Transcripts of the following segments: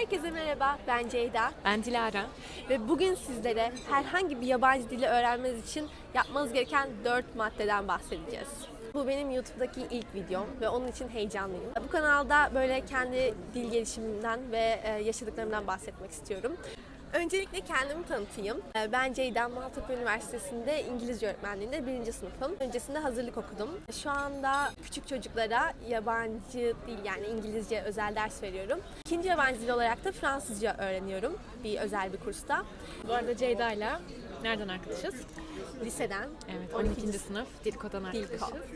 Herkese merhaba, ben Ceyda Ben Dilara. ve bugün sizlere herhangi bir yabancı dili öğrenmeniz için yapmanız gereken 4 maddeden bahsedeceğiz. Bu benim YouTube'daki ilk videom ve onun için heyecanlıyım. Bu kanalda böyle kendi dil gelişimimden ve e, yaşadıklarımdan bahsetmek istiyorum. Öncelikle kendimi tanıtayım. E, Ben Ceyda Maltepe Üniversitesi'nde İngilizce öğretmenliğinde birinci sınıfım. Öncesinde hazırlık okudum. Şu anda küçük çocuklara yabancı dil yani İngilizce özel ders veriyorum. İkinci yabancı dil olarak da Fransızca öğreniyorum bir özel bir kursta. Bu arada Ceyda'yla nereden arkadaşız? Liseden Evet, 12. 12. sınıf Dilko'dan Dilko. arkadaşız. anılar.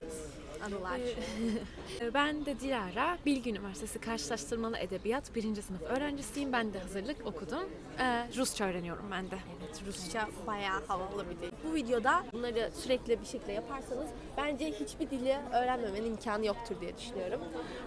Ee, Ben de Dilara, Bilgi Üniversitesi Karşılaştırmalı Edebiyat 1. sınıf öğrencisiyim. Ben de hazırlık okudum. Ee, Rusça öğreniyorum ben de. Evet, Rusça bayağı havalı bir dil. Bu videoda bunları sürekli bir şekilde yaparsanız bence hiçbir dili öğrenmemenin imkanı yoktur diye düşünüyorum.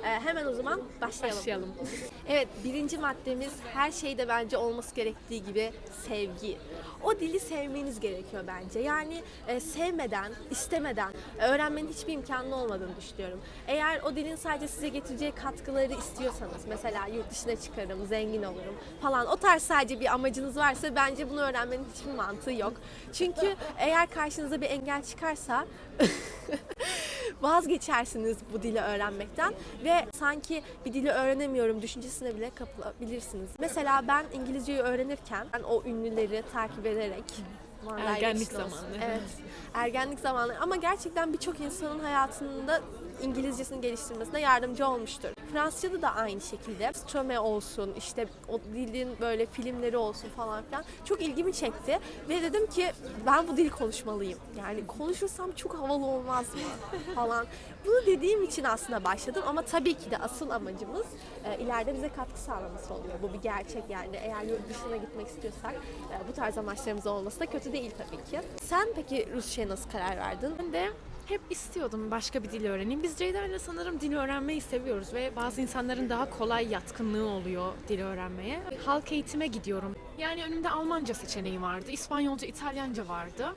Ee, hemen o zaman başlayalım. Başlayalım. Evet, birinci maddemiz her şeyde bence olması gerektiği gibi sevgi. O dili sevmeniz gerekiyor bence. Yani e, sevmeden, istemeden öğrenmenin hiçbir imkanı olmadığını düşünüyorum. Eğer o dilin sadece size getireceği katkıları istiyorsanız, mesela yurt dışına çıkarım, zengin olurum falan o tarz sadece bir amacınız varsa bence bunu öğrenmenin hiçbir mantığı yok. Çünkü eğer karşınıza bir engel çıkarsa vazgeçersiniz bu dili öğrenmekten ve sanki bir dili öğrenemiyorum düşüncesine bile kapılabilirsiniz. Mesela ben İngilizceyi öğrenirken ben o ünlüleri takip ederek Ergenlik zamanı. Evet. Ergenlik zamanı ama gerçekten birçok insanın hayatında İngilizcesini geliştirmesine yardımcı olmuştur. Fransızca'da da aynı şekilde. Strome olsun, işte o dilin böyle filmleri olsun falan filan çok ilgimi çekti ve dedim ki ben bu dili konuşmalıyım. Yani konuşursam çok havalı olmaz mı falan. Bunu dediğim için aslında başladım ama tabii ki de asıl amacımız e, ileride bize katkı sağlaması oluyor. Bu bir gerçek yani. Eğer yurt dışına gitmek istiyorsak e, bu tarz amaçlarımız olması da kötü değil tabii ki. Sen peki Rusça'ya nasıl karar verdin? Ben de hep istiyordum başka bir dil öğreneyim. Biz Ceyda'yla sanırım dil öğrenmeyi seviyoruz ve bazı insanların daha kolay yatkınlığı oluyor dil öğrenmeye. Halk eğitime gidiyorum. Yani önümde Almanca seçeneği vardı, İspanyolca, İtalyanca vardı.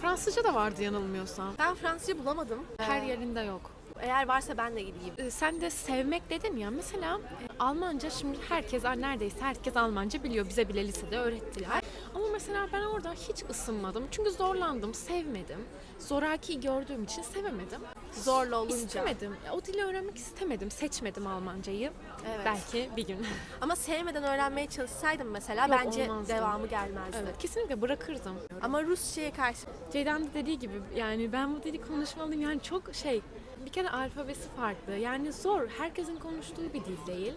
Fransızca da vardı yanılmıyorsam. Ben Fransızca bulamadım. Her yerinde yok. Eğer varsa ben de gideyim. Ee, Sen de sevmek dedin ya mesela e, Almanca şimdi herkes neredeyse herkes Almanca biliyor bize bile lisede öğrettiler. Ama mesela ben orada hiç ısınmadım çünkü zorlandım, sevmedim. Zoraki gördüğüm için sevemedim. Zorla olunca. İstemedim. O dili öğrenmek istemedim. Seçmedim Almancayı. Evet. Belki bir gün. Ama sevmeden öğrenmeye çalışsaydım mesela Yok, bence olmazdı. devamı gelmezdi. evet, kesinlikle bırakırdım. Ama Rusça'ya karşı Ceydan da dediği gibi yani ben bu dili konuşmalıyım yani çok şey bir kere alfabesi farklı yani zor herkesin konuştuğu bir dil değil.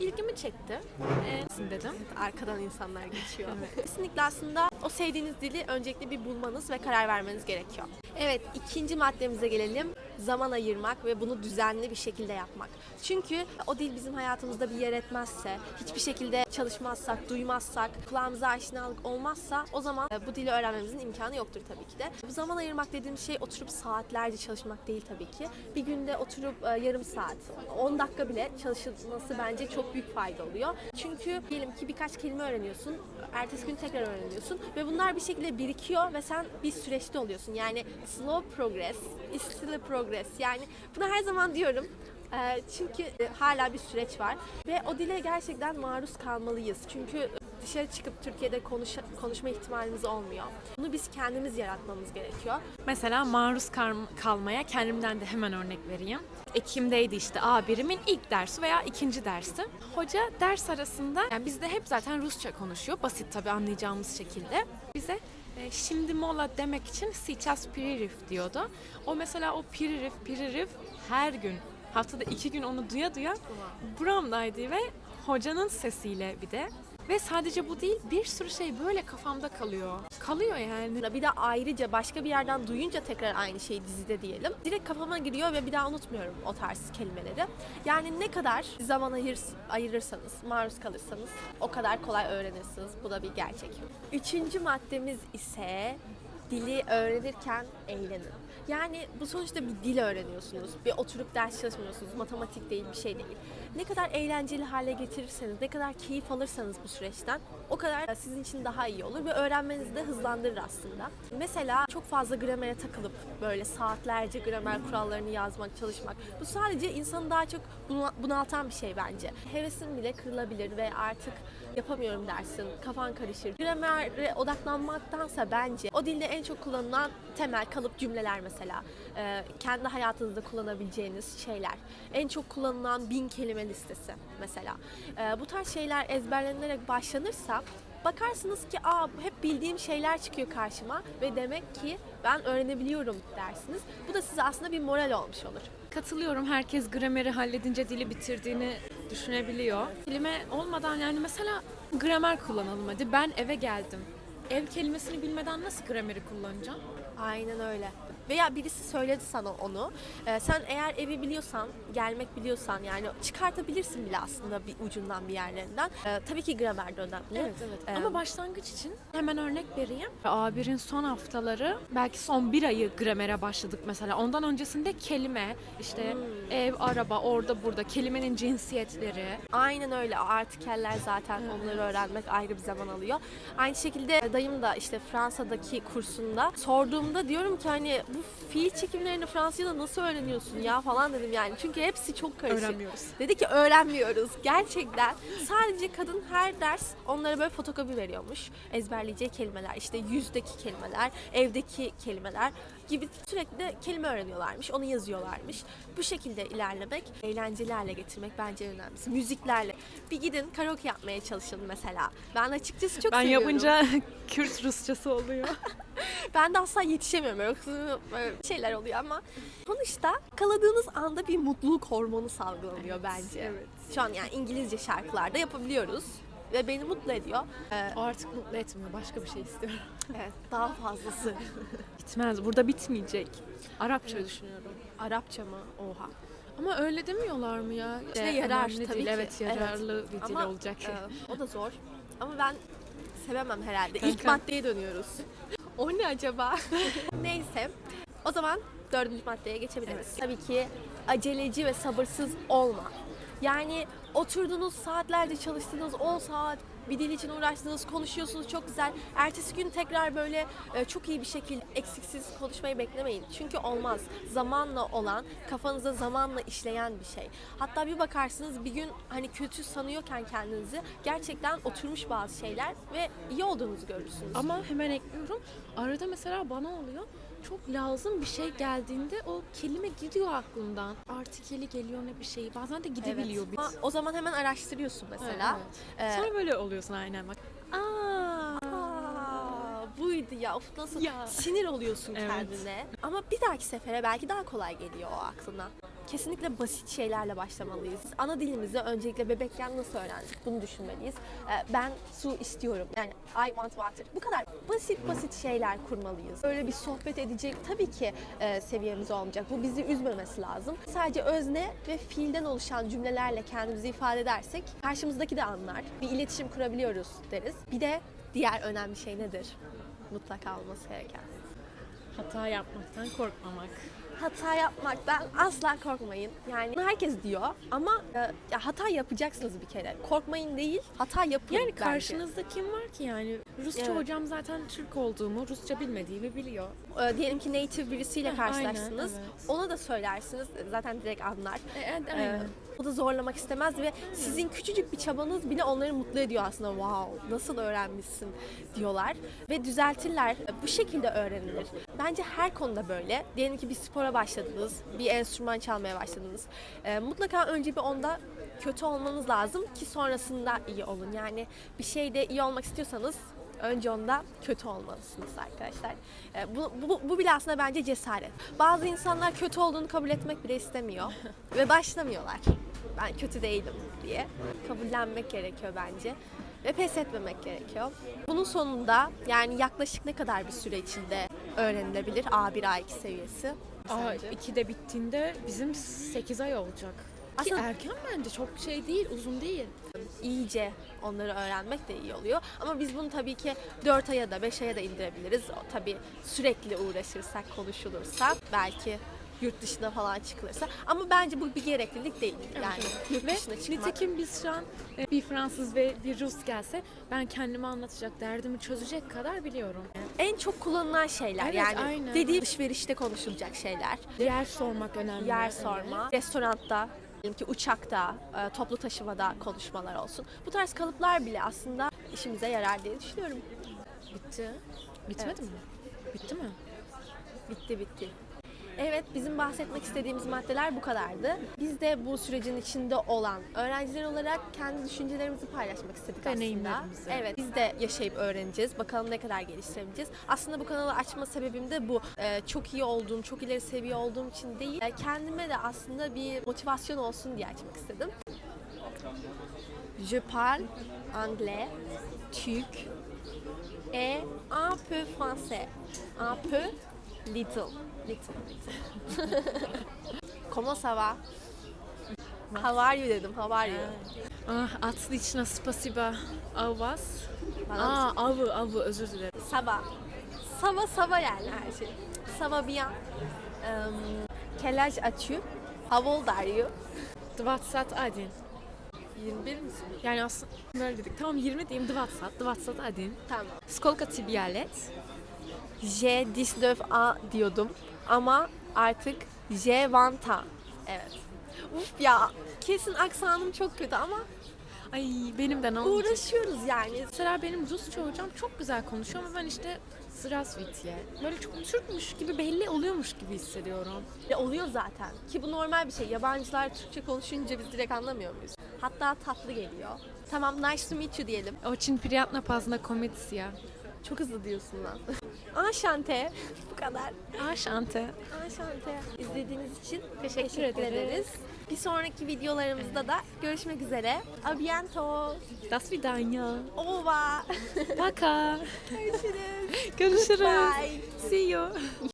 İlgimi çekti. Ee, dedim. arkadan insanlar geçiyor. Kesinlikle aslında o sevdiğiniz dili öncelikle bir bulmanız ve karar vermeniz gerekiyor. Evet, ikinci maddemize gelelim. Zaman ayırmak ve bunu düzenli bir şekilde yapmak. Çünkü o dil bizim hayatımızda bir yer etmezse, hiçbir şekilde çalışmazsak, duymazsak, kulağımıza aşinalık olmazsa o zaman e, bu dili öğrenmemizin imkanı yoktur tabii ki de. Bu zaman ayırmak dediğim şey oturup saatlerce çalışmak değil tabii ki. Bir günde oturup e, yarım saat, 10 dakika bile çalışılması bence çok büyük fayda oluyor. Çünkü diyelim ki birkaç kelime öğreniyorsun, ertesi gün tekrar öğreniyorsun ve bunlar bir şekilde birikiyor ve sen bir süreçte oluyorsun. Yani slow progress is still a progress. Yani bunu her zaman diyorum. Ee, Çünkü e, hala bir süreç var ve o dile gerçekten maruz kalmalıyız. Çünkü dışarı çıkıp Türkiye'de konuş, konuşma ihtimalimiz olmuyor. Bunu biz kendimiz yaratmamız gerekiyor. Mesela maruz kal- kalmaya kendimden de hemen örnek vereyim. Ekim'deydi işte A1'imin ilk dersi veya ikinci dersi. Hoca ders arasında yani bizde hep zaten Rusça konuşuyor. Basit tabii anlayacağımız şekilde. Bize e, şimdi mola demek için сейчас перерыв diyordu. O mesela o перерыв, перерыв her gün haftada iki gün onu duya duya buramdaydı ve hocanın sesiyle bir de. ve sadece bu değil bir sürü şey böyle kafamda kalıyor. Kalıyor yani. Bir de ayrıca başka bir yerden duyunca tekrar aynı şeyi dizide diyelim. Direkt kafama giriyor ve bir daha unutmuyorum o tarz kelimeleri. Yani ne kadar zaman ayır, ayırırsanız, maruz kalırsanız o kadar kolay öğrenirsiniz. Bu da bir gerçek. Üçüncü maddemiz ise dili öğrenirken eğlenin. Yani bu sonuçta bir dil öğreniyorsunuz. Bir oturup ders çalışmıyorsunuz. Matematik değil, bir şey değil. Ne kadar eğlenceli hale getirirseniz, ne kadar keyif alırsanız bu süreçten o kadar sizin için daha iyi olur ve öğrenmenizi de hızlandırır aslında. Mesela çok fazla gramere takılıp böyle saatlerce gramer kurallarını yazmak, çalışmak. Bu sadece insanı daha çok buna- bunaltan bir şey bence. Hevesin bile kırılabilir ve artık yapamıyorum dersin, kafan karışır. Gramere odaklanmaktansa bence o dilde en çok kullanılan temel kalıp cümleler mesela. Ee, kendi hayatınızda kullanabileceğiniz şeyler. En çok kullanılan bin kelime listesi mesela. Ee, bu tarz şeyler ezberlenerek başlanırsa bakarsınız ki aa hep bildiğim şeyler çıkıyor karşıma ve demek ki ben öğrenebiliyorum dersiniz. Bu da size aslında bir moral olmuş olur. Katılıyorum. Herkes grameri halledince dili bitirdiğini düşünebiliyor. Kelime olmadan yani mesela gramer kullanalım hadi. Ben eve geldim. Ev kelimesini bilmeden nasıl grameri kullanacağım? Aynen öyle. Veya birisi söyledi sana onu. Ee, sen eğer evi biliyorsan, gelmek biliyorsan yani çıkartabilirsin bile aslında bir ucundan bir yerlerinden. Ee, tabii ki gramer de önemli. Evet evet. Ee, Ama başlangıç için hemen örnek vereyim. A1'in son haftaları belki son bir ayı gramere başladık mesela. Ondan öncesinde kelime, işte ev, araba, orada burada, kelimenin cinsiyetleri. Aynen öyle. Artikeller zaten onları öğrenmek ayrı bir zaman alıyor. Aynı şekilde dayım da işte Fransa'daki kursunda sorduğumda diyorum ki hani bu fiil çekimlerini Fransızca'da nasıl öğreniyorsun ya falan dedim yani. Çünkü hepsi çok karışık. Öğrenmiyoruz. Dedi ki öğrenmiyoruz. Gerçekten sadece kadın her ders onlara böyle fotokopi veriyormuş. Ezberleyeceği kelimeler, işte yüzdeki kelimeler, evdeki kelimeler gibi sürekli kelime öğreniyorlarmış. Onu yazıyorlarmış. Bu şekilde ilerlemek, eğlenceli hale getirmek bence en önemlisi. Müziklerle. Bir gidin karaoke yapmaya çalışın mesela. Ben açıkçası çok ben seviyorum. yapınca Kürt Rusçası oluyor. Ben de asla yetişemiyorum. Böyle şeyler oluyor ama sonuçta kaladığınız anda bir mutluluk hormonu salgılanıyor bence. evet. Şu an yani İngilizce şarkılarda yapabiliyoruz ve beni mutlu ediyor. Ee, O artık mutlu etmiyor. Başka bir şey istiyorum. evet, daha fazlası. Bitmez. Burada bitmeyecek. Arapça düşünüyorum. Arapça mı? Oha. Ama öyle demiyorlar mı ya? İşte yarar tabii dil. ki. Evet yararlı bir dil Ama olacak. e, o da zor. Ama ben sevemem herhalde. İlk maddeye dönüyoruz. O ne acaba? Neyse. O zaman dördüncü maddeye geçebiliriz. Tabii ki aceleci ve sabırsız olma. Yani oturdunuz saatlerce çalıştınız 10 saat bir dil için uğraştınız, konuşuyorsunuz çok güzel. Ertesi gün tekrar böyle e, çok iyi bir şekilde eksiksiz konuşmayı beklemeyin. Çünkü olmaz. Zamanla olan, kafanıza zamanla işleyen bir şey. Hatta bir bakarsınız bir gün hani kötü sanıyorken kendinizi gerçekten oturmuş bazı şeyler ve iyi olduğunuzu görürsünüz. Ama hemen ekliyorum. Arada mesela bana oluyor. Çok lazım bir şey geldiğinde o kelime gidiyor aklımdan. Artikeli geliyor ne bir şey. Bazen de gidebiliyor. Evet. Ama o zaman hemen araştırıyorsun mesela. Evet. Ee, Sonra böyle oluyorsun aynen bak. Aa. Aa, buydu ya. Of nasıl Ya. sinir oluyorsun Evet. kendine. Ama bir dahaki sefere belki daha kolay geliyor o aklına. Kesinlikle basit şeylerle başlamalıyız. Ana dilimizi öncelikle bebekken nasıl öğrendik bunu düşünmeliyiz. Ee, ben su istiyorum. Yani I want water. Bu kadar basit basit şeyler kurmalıyız. Öyle bir sohbet edecek tabii ki e, seviyemiz olmayacak. Bu bizi üzmemesi lazım. Sadece özne ve fiilden oluşan cümlelerle kendimizi ifade edersek karşımızdaki de anlar. Bir iletişim kurabiliyoruz deriz. Bir de diğer önemli şey nedir? Mutlaka olması gereken. Hata yapmaktan korkmamak. Hata yapmaktan asla korkmayın. Yani herkes diyor ama e, ya hata yapacaksınız bir kere. Korkmayın değil, hata yapın Yani bence. karşınızda kim var ki yani? Rusça Evet. hocam zaten Türk olduğumu, Rusça bilmediğimi biliyor. E, diyelim ki native birisiyle Heh, karşılaştınız. aynen, evet. Ona da söylersiniz. Zaten direkt anlar. E, E, aynen. O da zorlamak istemez ve sizin küçücük bir çabanız bile onları mutlu ediyor aslında. Wow, nasıl öğrenmişsin diyorlar ve düzeltirler. Bu şekilde öğrenilir. Bence her konuda böyle. Diyelim ki bir spora başladınız, bir enstrüman çalmaya başladınız. E, mutlaka önce bir onda kötü olmanız lazım ki sonrasında iyi olun. Yani bir şeyde iyi olmak istiyorsanız önce onda kötü olmalısınız arkadaşlar. E, bu, bu, bu bile aslında bence cesaret. Bazı insanlar kötü olduğunu kabul etmek bile istemiyor ve başlamıyorlar. Ben kötü değilim diye kabullenmek gerekiyor bence ve pes etmemek gerekiyor. Bunun sonunda yani yaklaşık ne kadar bir süre içinde öğrenilebilir A1 A2 seviyesi? Aa, sence? ikide bittiğinde bizim 8 ay olacak. Ki Aslında- erken bence çok şey değil, uzun değil. iyice onları öğrenmek de iyi oluyor. Ama biz bunu tabii ki 4 aya da 5 aya da indirebiliriz. O tabii sürekli uğraşırsak, konuşulursa belki yurt dışına falan çıkılırsa. Ama bence bu bir gereklilik değil. Yani yurt Ve dışına çıkmak. nitekim biz şu an e, bir Fransız ve bir Rus gelse ben kendimi anlatacak, derdimi çözecek kadar biliyorum. en çok kullanılan şeyler Evet, yani aynen. dediğim alışverişte konuşulacak şeyler. Yer sormak önemli. Yer Evet. sorma, restoranda, diyelim ki uçakta, e, toplu taşımada konuşmalar olsun. Bu tarz kalıplar bile aslında işimize yarar diye düşünüyorum. Bitti. Bitmedi mi? Bitti mi? Bitti bitti. Evet bizim bahsetmek istediğimiz maddeler bu kadardı. Biz de bu sürecin içinde olan öğrenciler olarak kendi düşüncelerimizi paylaşmak istedik aslında. Evet biz de yaşayıp öğreneceğiz. Bakalım ne kadar geliştirebileceğiz. Aslında bu kanalı açma sebebim de bu. Ee, çok iyi olduğum, çok ileri seviye olduğum için değil. Ee, kendime de aslında bir motivasyon olsun diye açmak istedim. Je parle anglais, turc et un peu français. Un peu, little. Como ça va? How are you dedim. How are you? Ah, atlı için spasiba. Avas. Aa, avı, avı özür dilerim. Sabah. Sabah sabah yani her şey. Sabah bir an. Um, kelaj açıyor. How old are you? Dvatsat adin. 21 misin? Yani aslında böyle dedik. Tamam 20 diyeyim. Dvatsat, dvatsat adin. Tamam. Skolka tibialet. J19A diyordum ama artık J Vanta. Evet. Uf ya kesin aksanım çok kötü ama Ay benim de ne olacak? uğraşıyoruz yani. Mesela benim Rusça hocam çok güzel konuşuyor ama ben işte Sırasvitye. Böyle çok Türkmüş gibi belli oluyormuş gibi hissediyorum. Ya oluyor zaten ki bu normal bir şey. Yabancılar Türkçe konuşunca biz direkt anlamıyor muyuz? Hatta tatlı geliyor. Tamam nice to meet you diyelim. Очень приятно познакомиться. Çok hızlı diyorsun lan. Anşante. bu kadar. Ашанте. Anşante. İzlediğiniz için Teşekkür teşekkür ederiz. ederiz. Bir sonraki videolarımızda da görüşmek üzere. A biento. До свидания. Ova. Пока. Görüşürüz. Görüşürüz. Bye. See you.